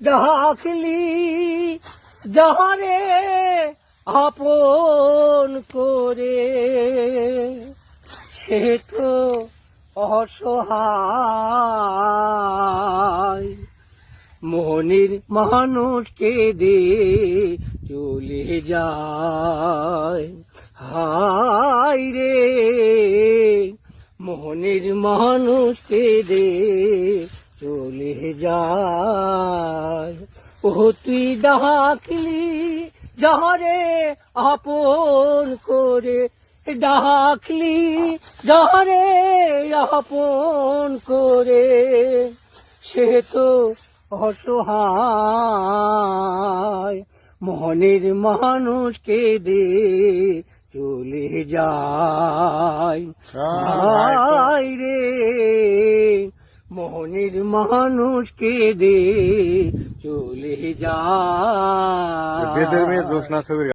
ডাকলি যাহারে আপন করে সে তো অসহায় মনের মানুষকে দে চলে যায় হায় রে মোহনের মানুষকে দে চলে যায়। ও তুই ডাকলি যাহারে আপন করে ডাকলি যাহারে আপন করে। সে তো অসহায় মনের মানুষকে দে চলে যায়। রে মোহনের মানুষকে দে চলে যা। বেদের মেয়ে জোসনা ছবির